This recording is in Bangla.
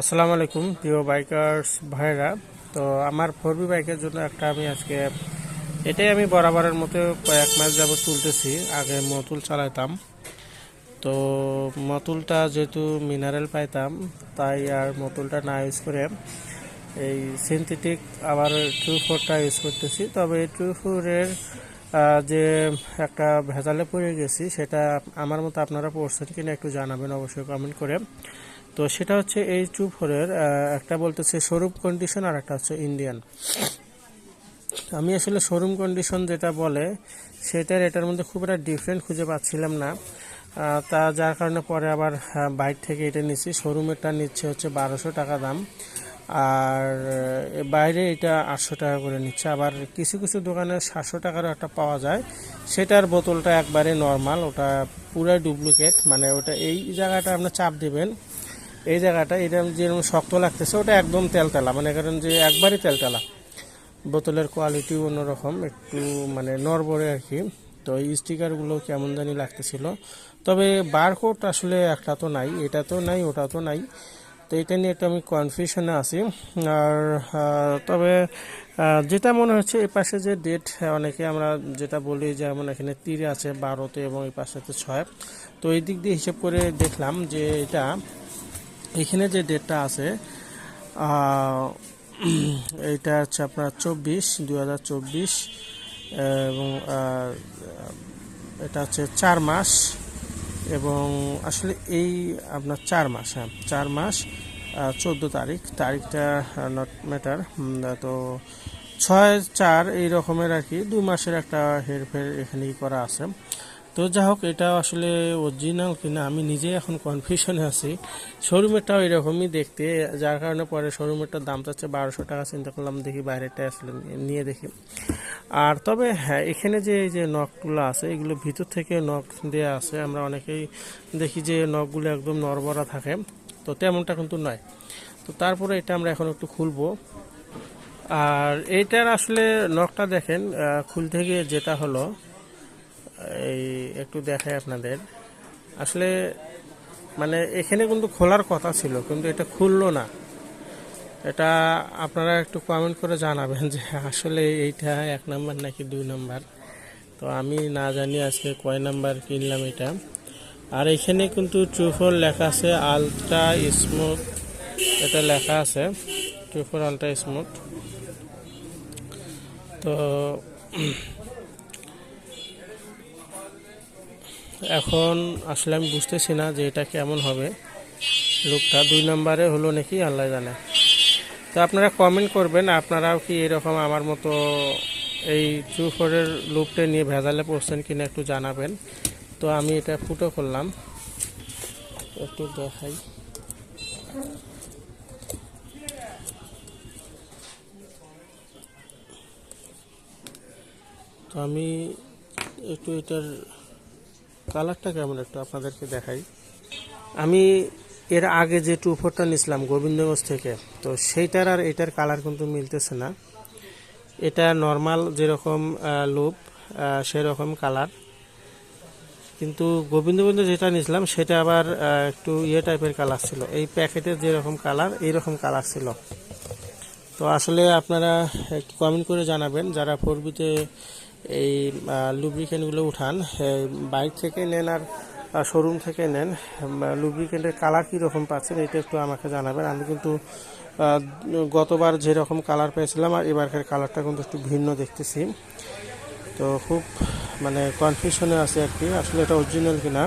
আসসালামু আলাইকুম, প্রিয় বাইকার্স ভাইরা তো আমার ফোর বি বাইকের জন্য একটা আমি আজকে, এটাই আমি বরাবরের মতো কয়েক মাস যাবত তুলতেছি। আগে মতুল চালাইতাম। তো মতুলটা যেহেতু মিনারেল পাইতাম, তাই আর মতুলটা না ইউজ করে এই সিনথেটিক আবার ট্রু ফোরটা ইউজ করতেছি। তবে ট্রু ফোরের যে একটা ভেজালে পড়ে গেছি, সেটা আমার মতো আপনারা পড়ছেন কিনা একটু জানাবেন, অবশ্যই কমেন্ট করে। তো সেটা হচ্ছে এই টু ফোরের একটা বলতেছে শোরুম কন্ডিশন আর একটা হচ্ছে ইন্ডিয়ান আমি আসলে শোরুম কন্ডিশন যেটা বলে, সেটার এটার মধ্যে খুব একটা ডিফারেন্ট খুঁজে পাচ্ছিলাম না। তা যার কারণে পরে আবার বাইক থেকে এটা নিচ্ছি। শোরুমেরটা নিচ্ছে হচ্ছে বারোশো টাকা দাম। আর বাইরে এটা আটশো টাকা করে নিচ্ছে। আবার কিছু কিছু দোকানে সাতশো টাকারও একটা পাওয়া যায়। সেটার বোতলটা একবারে নর্মাল ওটা পুরাই ডুপ্লিকেট মানে ওটা এই জায়গাটা আপনার চাপ দিবেন। এই জায়গাটা, এটা যেরকম শক্ত লাগতেছে, ওটা একদম তেলতেলা। মানে কারণ যে একবারই তেলতেলা। বোতলের কোয়ালিটি অন্যরকম, একটু মানে নরবরে আর কি। তো এই স্টিকারগুলো কেমন জানি লাগতেছিল। তবে বারকোড আসলে একটা তো নাই, এটা তো নাই, ওটা তো নাই। তো এটা নিয়ে একটু আমি কনফিউশনে আছি। আর তবে যেটা মনে হচ্ছে এই পাশে যে ডেট অনেকে আমরা যেটা বলি যে যেমন এখানে তীরে আছে বারোতে এবং এই পাশেতে ছয়। তো এই দিক দিয়ে হিসেব করে দেখলাম যে এটা এখানে যে ডেটটা আছে এইটা হচ্ছে আপনার চব্বিশ দু এবং এটা হচ্ছে চার মাস, এবং আসলে এই আপনার চার মাস হ্যাঁ চার মাস চোদ্দ তারিখ, তারিখটা নট ম্যাটার তো ছয় চার এই রকমের আর কি দু মাসের একটা হেরফের এখানে ই করা আছে। তো যা হোক এটা আসলে অরিজিনাল কিনা, আমি নিজে এখন কনফিউশনে আছি। শোরুমেরটাও এরকমই দেখতে, যার কারণে পরে শোরুমেরটার দাম চাচ্ছে বারোশো টাকা, চিন্তা করলাম দেখি বাইরেটা আসলে নিয়ে দেখি। আর তবে হ্যাঁ এখানে যে, এই যে নখগুলো আছে, এগুলো ভিতর থেকে নখ দেওয়া আছে। আমরা অনেকেই দেখি যে নখগুলো একদম নরবরা থাকে, তো তেমনটা কিন্তু নয়। তো তারপরে এটা আমরা এখন একটু খুলবো। আর এইটার আসলে নখটা দেখেন খুলতে গিয়ে যেটা হলো এই একটু দেখাই আপনাদের। আসলে মানে এখানে কিন্তু খোলার কথা ছিল, কিন্তু এটা খুললো না। এটা আপনারা একটু কমেন্ট করে জানাবেন যে আসলে এইটা এক নাম্বার নাকি দুই নাম্বার? তো আমি না জানি আজকে কয় নাম্বার কিনলাম এটা। আর এখানে কিন্তু ট্রুফোর লেখা আছে, আলট্রা স্মুথ। এটা লেখা আছে ট্রুফোর আলট্রা স্মুথ। তো এখন আসলে আমি বুঝতেছি না যে এটা কেমন হবে। লুকটা দুই নম্বরে হলো নাকি আল্লাহ জানে। তো আপনারা কমেন্ট করবেন, আপনারাও কি এরকম আমার মতো এই ট্রু ফোরের লুকটা নিয়ে ভেজালে পড়ছেন কিনা একটু জানাবেন। তো আমি এটা ফুটো করলাম। একটু দেখাই। তো আমি একটু এটার কালারটা কেমন একটু আপনাদেরকে দেখাই। আমি এর আগে যে টু ফোরটা নিয়েছিলাম গোবিন্দগঞ্জ থেকে, তো সেইটার আর এটার কালার কিন্তু মিলতেছে না। এটা নর্মাল যেরকম লুপ সেরকম কালার। কিন্তু গোবিন্দগঞ্জ যেটা নিয়েছিলাম, সেটা আবার একটু ইয়ে টাইপের কালার ছিল। এই প্যাকেটের যেরকম কালার, এইরকম কালার ছিল। তো আসলে আপনারা একটু কমেন্ট করে জানাবেন, যারা ফোরবিতে এই লুব্রিকেন্টগুলো উঠান। বাইক থেকে নেন আর শোরুম থেকে নেন। লুব্রিকেন্টের কালার কীরকম পাচ্ছেন এটা একটু আমাকে জানাবেন। আমি কিন্তু গতবার যেরকম কালার পেয়েছিলাম, আর এবারকার কালারটা কিন্তু একটু ভিন্ন দেখতেছি। তো খুব মানে কনফিউশনে আছে আর কি। আসলে এটা অরিজিনাল কিনা।